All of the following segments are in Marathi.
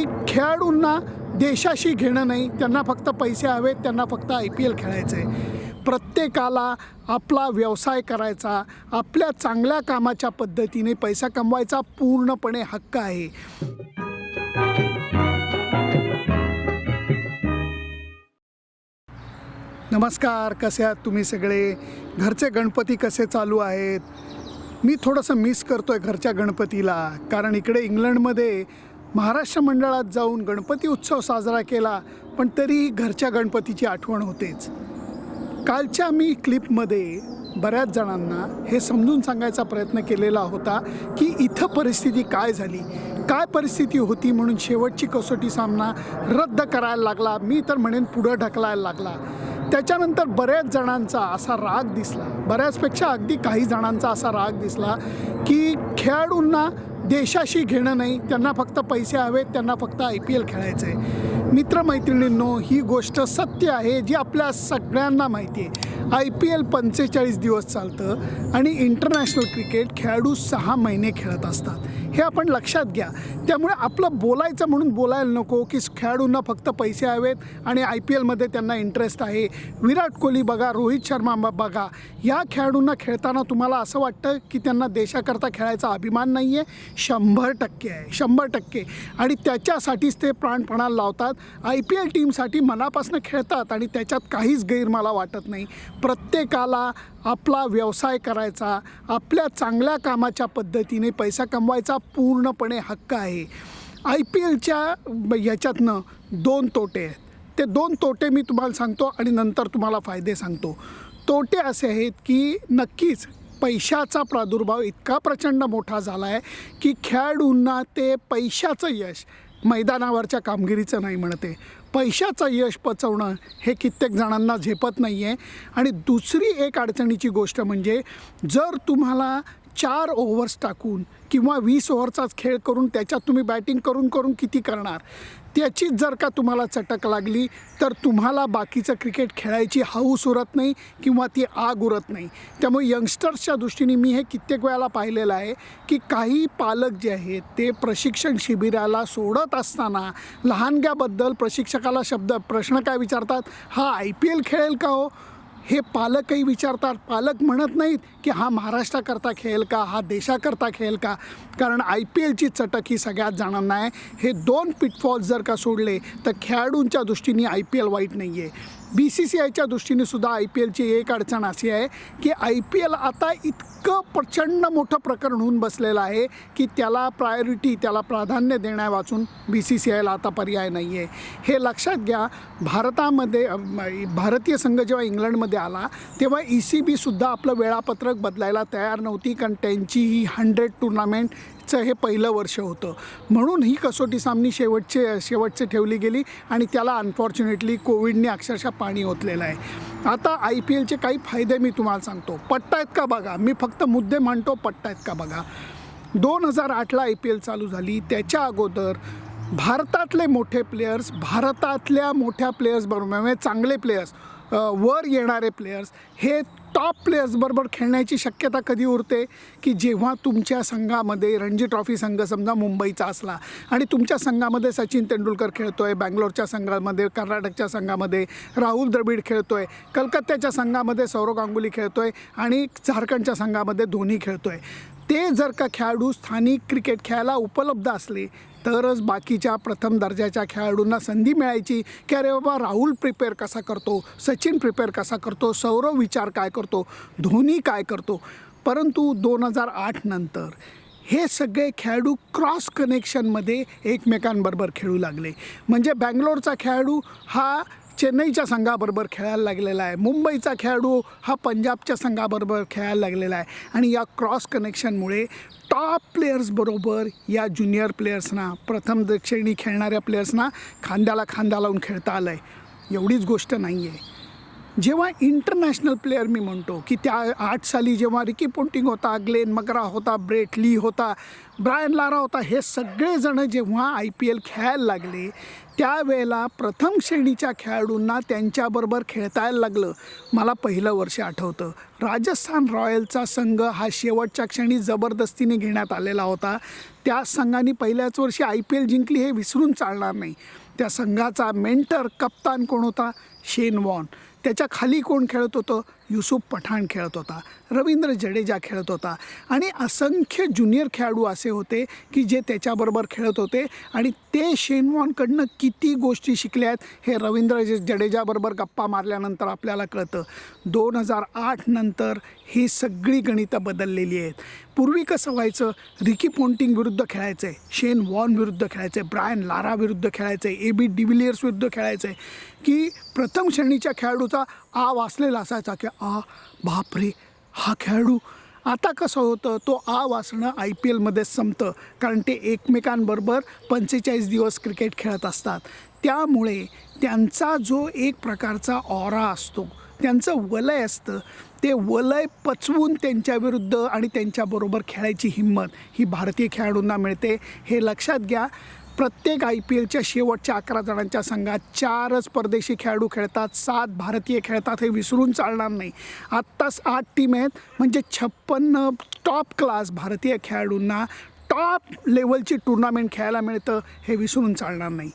खेळाडूंना देशाशी घेणं नाही त्यांना फक्त पैसे हवेत त्यांना फक्त आय पी एल खेळायचं आहे प्रत्येकाला आपला व्यवसाय करायचा आपल्या चांगल्या कामाच्या पद्धतीने पैसा कमवायचा पूर्णपणे हक्क आहे. नमस्कार कसे आहात तुम्ही सगळे? घरचे गणपती कसे चालू आहेत? मी थोडंसं मिस करतो आहे घरच्या गणपतीला कारण इकडे इंग्लंडमध्ये महाराष्ट्र मंडळात जाऊन गणपती उत्सव साजरा केला पण तरीही घरच्या गणपतीची आठवण होतेच. कालच्या मी क्लिपमध्ये बऱ्याच जणांना हे समजून सांगायचा प्रयत्न केलेला होता की इथं परिस्थिती काय झाली काय परिस्थिती होती म्हणून शेवटची कसोटी सामना रद्द करायला लागला मी तर म्हणेन पुढं ढकलायला लागला. त्याच्यानंतर बऱ्याच जणांचा असा राग दिसला बऱ्याचपेक्षा अगदी काही जणांचा असा राग दिसला की खेळाडूंना देशाशी घेणं नाही त्यांना फक्त पैसे हवेत त्यांना फक्त आय पी एल खेळायचं आहे मित्रमैत्रिणींनो ही गोष्ट सत्य आहे जी आपल्या सगळ्यांना माहिती आहे. आय पी एल पंचेचाळीस दिवस चालतं आणि इंटरनॅशनल क्रिकेट खेळाडू सहा महिने खेळत असतात. हे आपण लक्षात घ्या. त्यामुळे आपलं बोलायचं म्हणून बोलायला नको की खेळाडूंना फक्त पैसे हवेत आणि आय पी एलमध्ये त्यांना इंटरेस्ट आहे. विराट कोहली बघा रोहित शर्मा बघा. या खेळाडूंना खेळताना तुम्हाला असं वाटतं की त्यांना देशाकरता खेळायचा अभिमान नाही आहे शंभर टक्के आहे. शंभर टक्के. आणि त्याच्यासाठीच ते प्राणपणाला लावतात. आय पी एल टीमसाठी मनापासून खेळतात आणि त्याच्यात काहीच गैर मला वाटत नाही. प्रत्येकाला आपला व्यवसाय करायचा आपल्या चांगल्या कामाच्या पद्धतीने पैसा कमवायचा पूर्णपणे हक्क आहे. आय पी एलच्या ह्याच्यातनं दोन तोटे आहेत. ते दोन तोटे मी तुम्हाला सांगतो आणि नंतर तुम्हाला फायदे सांगतो. तोटे असे आहेत की नक्कीच पैशाचा प्रादुर्भाव इतका प्रचंड मोठा झाला आहे की खेळाडूंना ते पैशाचं यश मैदानावरच्या कामगिरीचं नाही म्हणते. पैशाचं यश पचवणं हे कित्येक जणांना झेपत नाही आहे आणि दुसरी एक अडचणीची गोष्ट म्हणजे जर तुम्हाला चार ओव्हर्स टाकून किंवा वीस ओव्हरचाच खेळ करून त्याच्यात तुम्ही बॅटिंग करून करून किती करणार? त्याचीच जर का तुम्हाला चटक लागली तर तुम्हाला बाकीचं क्रिकेट खेळायची हाऊस उरत नाही किंवा ती आग उरत नाही. त्यामुळे यंगस्टर्सच्या दृष्टीने मी हे कित्येक वेळाला पाहिलेलं आहे की काही पालक जे आहेत ते प्रशिक्षण शिबिराला सोडत असताना लहानग्याबद्दल प्रशिक्षकाला शब्द प्रश्न काय विचारतात? हा आय पी एल खेळेल का हो? हे पालकही विचारतात पालक म्हणत नाहीत की हा महाराष्ट्राकरता खेळेल का हा देशाकरता खेळेल का? कारण आय पी एलची चटक ही सगळ्यात जाणार आहे हे दोन पिटफॉल्स जर का सोडले तर खेळाडूंच्या दृष्टीने आय पी एल वाईट नाही आहे बी सी सी आयच्या दृष्टीने सुद्धा आय पी एलची एक अडचण अशी आहे की आय पी एल आता इतकं प्रचंड मोठं प्रकरण होऊन बसलेलं आहे की त्याला प्रायोरिटी त्याला प्राधान्य देण्या वाचून बी सी सी आयला आता पर्याय नाही आहे हे लक्षात घ्या भारतामध्ये भारतीय संघ जेव्हा इंग्लंडमध्ये आला तेव्हा ई सी बीसुद्धा आपलं वेळापत्रक बदलायला तयार नव्हती कारण त्यांची ही हंड्रेड टुर्नामेंट चं हे पहिलं वर्ष होतं. म्हणून ही कसोटी सामनी शेवटचे शेवटचे ठेवली गेली आणि त्याला अनफॉर्च्युनेटली कोविडने अक्षरशः पाणी ओतलेलं आहे. आता आय पी एलचे काही फायदे मी तुम्हाला सांगतो. पट्टायत का बघा. मी फक्त मुद्दे मांडतो पट्टायत का बघा. दोन हजार आठला आय पी एल चालू झाली. त्याच्या अगोदर भारतातले मोठे प्लेयर्स भारतातल्या मोठ्या प्लेयर्सबरोबर म्हणजे चांगले प्लेयर्स वर येणारे प्लेयर्स हे टॉप प्लेयर्सबरोबर खेळण्याची शक्यता कधी उरते? की जेव्हा तुमच्या संघामध्ये रणजी ट्रॉफी संघ समजा मुंबईचा असला आणि तुमच्या संघामध्ये सचिन तेंडुलकर खेळतोय बँगलोरच्या संघामध्ये कर्नाटकच्या संघामध्ये राहुल द्रविड खेळतोय कलकत्त्याच्या संघामध्ये सौरव गांगुली खेळतोय आणि झारखंडच्या संघामध्ये धोनी खेळतोय. ते जर का खेळाडू स्थानिक क्रिकेट खेळायला उपलब्ध असले तरच बाकीच्या प्रथम दर्जाच्या खेळाडूंना संधी मिळायची. की अरे बाबा राहुल प्रिपेअर कसा करतो? सचिन प्रिपेअर कसा करतो? सौरव विचार काय करतो? धोनी काय करतो? परंतु दोन हजार आठ नंतर हे सगळे खेळाडू क्रॉस कनेक्शनमध्ये एकमेकांबरोबर खेळू लागले. म्हणजे बँगलोरचा खेळाडू हा चेन्नईच्या संघाबरोबर खेळायला लागलेला आहे. मुंबईचा खेळाडू हा पंजाबच्या संघाबरोबर खेळायला लागलेला आहे. आणि या क्रॉस कनेक्शनमुळे टॉप प्लेयर्सबरोबर या ज्युनियर प्लेयर्सना प्रथम दक्षिणी खेळणाऱ्या प्लेयर्सना खांद्याला खांदा लावून खेळता आलं आहे एवढीच गोष्ट नाही आहे जेव्हा इंटरनॅशनल प्लेअर मी म्हणतो की त्या आठ साली जेव्हा रिकी पोंटिंग होता ग्लेन मगरा होता ब्रेट ली होता ब्रायन लारा होता हे सगळेजणं जेव्हा आय पी एल खेळायला लागले त्यावेळेला प्रथम श्रेणीच्या खेळाडूंना त्यांच्याबरोबर खेळता यायला लागलं. मला पहिलं वर्ष आठवतं. राजस्थान रॉयलचा संघ हा शेवटच्या क्षणी जबरदस्तीने घेण्यात आलेला होता. त्या संघाने पहिल्याच वर्षी आय पी एल जिंकली हे विसरून चालणार नाही. त्या संघाचा मेंटर कप्तान कोण होता? Shane Warne. त्याच्याखाली कोण खेळत होतं? युसुफ पठाण खेळत होता रवींद्र जडेजा खेळत होता आणि असंख्य ज्युनियर खेळाडू असे होते की जे त्याच्याबरोबर खेळत होते आणि ते शेनवॉनकडनं किती गोष्टी शिकल्या आहेत हे रवींद्र जडेजाबरोबर गप्पा मारल्यानंतर आपल्याला कळतं. दोन हजार आठ नंतर ही सगळी गणितं बदललेली आहेत. पूर्वी कसं व्हायचं? रिकी पोंटिंग विरुद्ध खेळायचं आहे शेन वॉन विरुद्ध खेळायचं आहे ब्रायन लारा विरुद्ध खेळायचं आहे ए बी डिव्हिलियर्स विरुद्ध खेळायचं आहे की प्रथम श्रेणीच्या खेळाडूचा आ वाचलेला असायचा की आ बापरे हा खेळाडू आता कसं होतं? तो आ वाचणं आय पी एलमध्ये संपतं. कारण ते एकमेकांबरोबर पंचेचाळीस दिवस क्रिकेट खेळत असतात. त्यामुळे त्यांचा जो एक प्रकारचा ऑरा असतो त्यांचं वलय असतं ते वलय पचवून त्यांच्याविरुद्ध आणि त्यांच्याबरोबर खेळायची हिंमत ही भारतीय खेळाडूंना मिळते. हे लक्षात घ्या प्रत्येक आय पी एलच्या शेवटच्या अकरा जणांच्या संघात चारच परदेशी खेळाडू खेळतात सात भारतीय खेळतात हे विसरून चालणार नाही. आत्ताच आठ टीम आहेत म्हणजे छप्पन्न टॉप क्लास भारतीय खेळाडूंना टॉप लेवलची टुर्नामेंट खेळायला मिळतं हे विसरून चालणार नाही.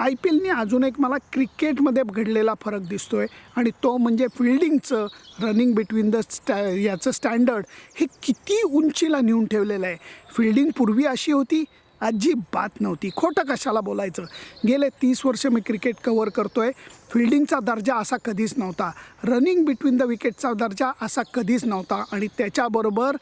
आय पी एलने अजून एक मला क्रिकेटमध्ये घडलेला फरक दिसतो आहे आणि तो म्हणजे फिल्डिंगचं रनिंग बिटवीन द स्टॅ याचं स्टँडर्ड हे किती उंचीला नेऊन ठेवलेलं आहे. फिल्डिंग पूर्वी अशी होती अजिबात नव्हती. खोटं कशाला बोलायचं? गेले तीस वर्ष मी क्रिकेट कवर करतो आहे फिल्डिंगचा दर्जा असा कधीच नव्हता. रनिंग बिटवीन द विकेटचा दर्जा असा कधीच नव्हता. आणि त्याच्याबरोबर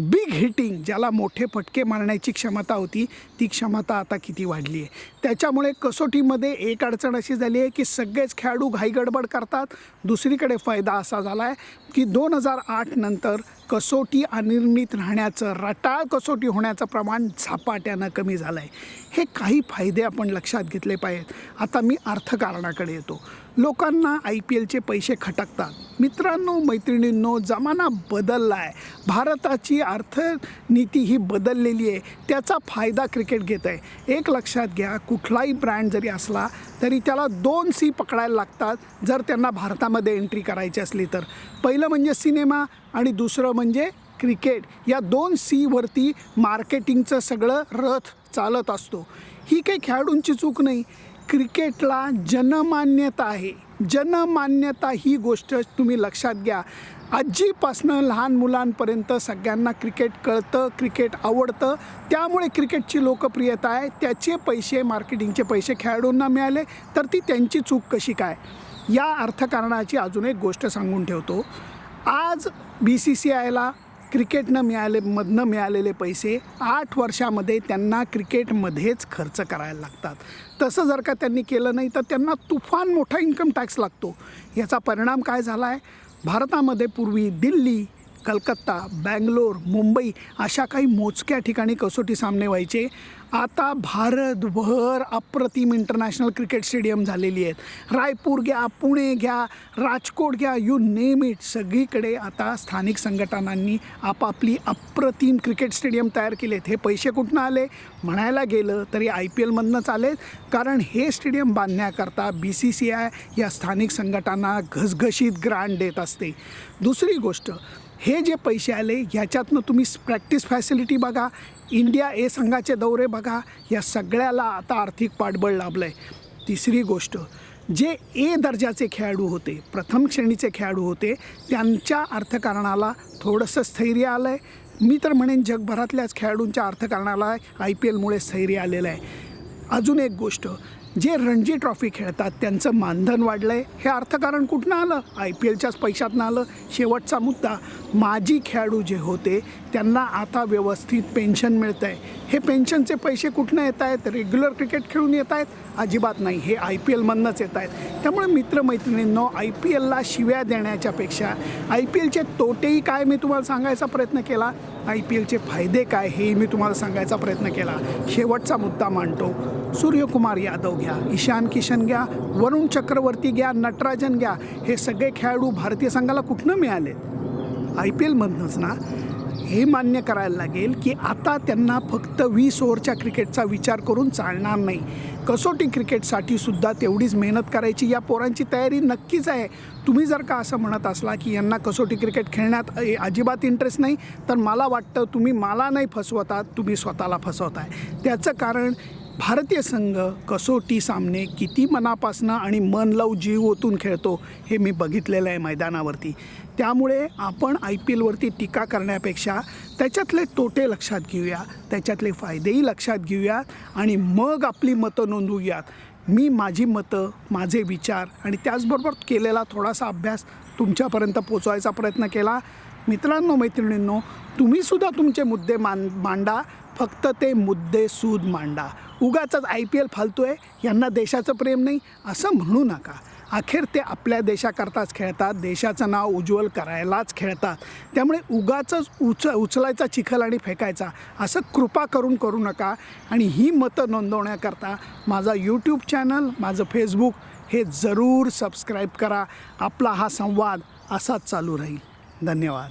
बिग हिटिंग ज्याला मोठे फटके मारण्याची क्षमता होती ती क्षमता आता किती वाढली आहे? त्याच्यामुळे कसोटीमध्ये एक अडचण अशी झाली आहे की सगळेच खेळाडू घाईगडबड करतात. दुसरीकडे फायदा असा झाला आहे की दोन हजार आठ नंतर कसोटी अनिर्णित राहण्याचं रटाळ कसोटी होण्याचं प्रमाण झपाट्यानं कमी झालं आहे हे काही फायदे आपण लक्षात घेतले पाहिजेत. आता मी अर्थकारणाकडे येतो. लोकांना आय पी एलचे पैसे खटकतात. मित्रांनो मैत्रिणींनो जमाना बदलला आहे भारताची अर्थनीती ही बदललेली आहे. त्याचा फायदा क्रिकेट घेत आहे. एक लक्षात घ्या कुठलाही ब्रँड जरी असला तरी त्याला दोन सी पकडायला लागतात जर त्यांना भारतामध्ये एंट्री करायची असली तर. पहिलं म्हणजे सिनेमा आणि दुसरं म्हणजे क्रिकेट. या दोन सीवरती मार्केटिंगचं सगळं रथ चालत असतो. ही काही खेळाडूंची चूक नाही. क्रिकेटला जनमान्यता आहे. जनमान्यता ही गोष्ट तुम्ही लक्षात घ्या. आजीपासनं लहान मुलांपर्यंत सगळ्यांना क्रिकेट कळतं क्रिकेट आवडतं. त्यामुळे क्रिकेटची लोकप्रियता आहे. त्याचे पैसे मार्केटिंगचे पैसे खेळाडूंना मिळाले तर ती त्यांची चूक कशी काय? या अर्थकारणाची अजून एक गोष्ट सांगून ठेवतो. आज बी सी सी आयला क्रिकेटनं मिळाले मधनं मिळालेले पैसे आठ वर्षामध्ये त्यांना क्रिकेटमध्येच खर्च करायला लागतात. तसं जर का त्यांनी केलं नाही तर त्यांना तुफान मोठा इन्कम टॅक्स लागतो. याचा परिणाम काय झाला आहे भारतामध्ये पूर्वी दिल्ली कलकत्ता बँगलोर मुंबई अशा काही मोजक्या ठिकाणी कसोटी सामने व्हायचे. आता भारतभर अप्रतिम इंटरनॅशनल क्रिकेट स्टेडियम झालेली आहेत. रायपूर घ्या पुणे घ्या राजकोट घ्या यू नेम इट सगळीकडे आता स्थानिक संघटनांनी आपापली अप्रतिम क्रिकेट स्टेडियम तयार केले आहेत हे पैसे कुठनं आले? म्हणायला गेलं तरी आय पी एलमधनंच आलेत. कारण हे स्टेडियम बांधण्याकरता बी सी सी आय या स्थानिक संघटना घसघशीत ग्रांट देत असते. दुसरी गोष्ट हे जे पैसे आले ह्याच्यातनं तुम्ही प्रॅक्टिस फॅसिलिटी बघा इंडिया ए संघाचे दौरे बघा या सगळ्याला आता आर्थिक पाठबळ लाभलं आहे तिसरी गोष्ट जे ए दर्जाचे खेळाडू होते प्रथम श्रेणीचे खेळाडू होते त्यांच्या अर्थकारणाला थोडंसं स्थैर्य आलं आहे मी तर म्हणेन जगभरातल्याच खेळाडूंच्या अर्थकारणाला आय पी एलमुळे स्थैर्य आलेलं आहे. अजून एक गोष्ट जे रणजी ट्रॉफी खेळतात त्यांचं मानधन वाढलं आहे हे अर्थकारण कुठनं आलं? आय पी एलच्याच पैशातनं आलं. शेवटचा मुद्दा माजी खेळाडू जे होते त्यांना आता व्यवस्थित पेन्शन मिळतं आहे हे पेन्शनचे पैसे कुठनं येत आहेत रेग्युलर क्रिकेट खेळून येत आहेत अजिबात नाही. हे आय पी एलमधनंच येत आहेत त्यामुळे मित्रमैत्रिणींनो आय पी एलला शिव्या देण्याच्यापेक्षा आय पी एलचे तोटेही काय मी तुम्हाला सांगायचा प्रयत्न केला? आय पी एलचे फायदे काय? हे मी तुम्हाला सांगायचा प्रयत्न केला. शेवटचा मुद्दा मांडतो. सूर्यकुमार यादव घ्या ईशान किशन घ्या वरुण चक्रवर्ती घ्या नटराजन घ्या हे सगळे खेळाडू भारतीय संघाला कुठनं मिळाले आय पी एलमधनंच ना? हे मान्य करायला लागेल की आता त्यांना फक्त वीस ओव्हरच्या क्रिकेटचा विचार करून चालणार नाही. कसोटी क्रिकेटसाठी सुद्धा तेवढीच मेहनत करायची या पोरांची तयारी नक्कीच आहे. तुम्ही जर का असं म्हणत असला की यांना कसोटी क्रिकेट खेळण्यात अजिबात इंटरेस्ट नाही तर मला वाटतं तुम्ही मला नाही फसवतात तुम्ही स्वतःला फसवताय. त्याचं कारण भारतीय संघ कसोटी सामने किती मनापासनं आणि मन लावू जीव ओतून खेळतो हे मी बघितलेलं आहे मैदानावरती. त्यामुळे आपण आय पी एलवरती टीका करण्यापेक्षा त्याच्यातले तोटे लक्षात घेऊया त्याच्यातले फायदेही लक्षात घेऊयात आणि मग आपली मतं नोंदवूयात. मी माझी मतं माझे विचार आणि त्याचबरोबर केलेला थोडासा अभ्यास तुमच्यापर्यंत पोचवायचा प्रयत्न केला. मित्रांनो मैत्रिणींनो तुम्हीसुद्धा तुमचे मुद्दे मान मांडा. फक्त ते मुद्दे सूद मांडा. उगाच आय पी एल फालतू आहे यांना देशाचं प्रेम नाही असं म्हणू नका. अखेर ते आपल्या देशाकरताच खेळतात देशाचं नाव उज्ज्वल करायलाच खेळतात. त्यामुळे उगाच उच उचलायचा चिखल आणि फेकायचा असं कृपा करून करू नका. आणि ही मतं नोंदवण्याकरता माझा यूट्यूब चॅनल माझं फेसबुक हे जरूर सबस्क्राईब करा. आपला हा संवाद असाच चालू राहील. धन्यवाद.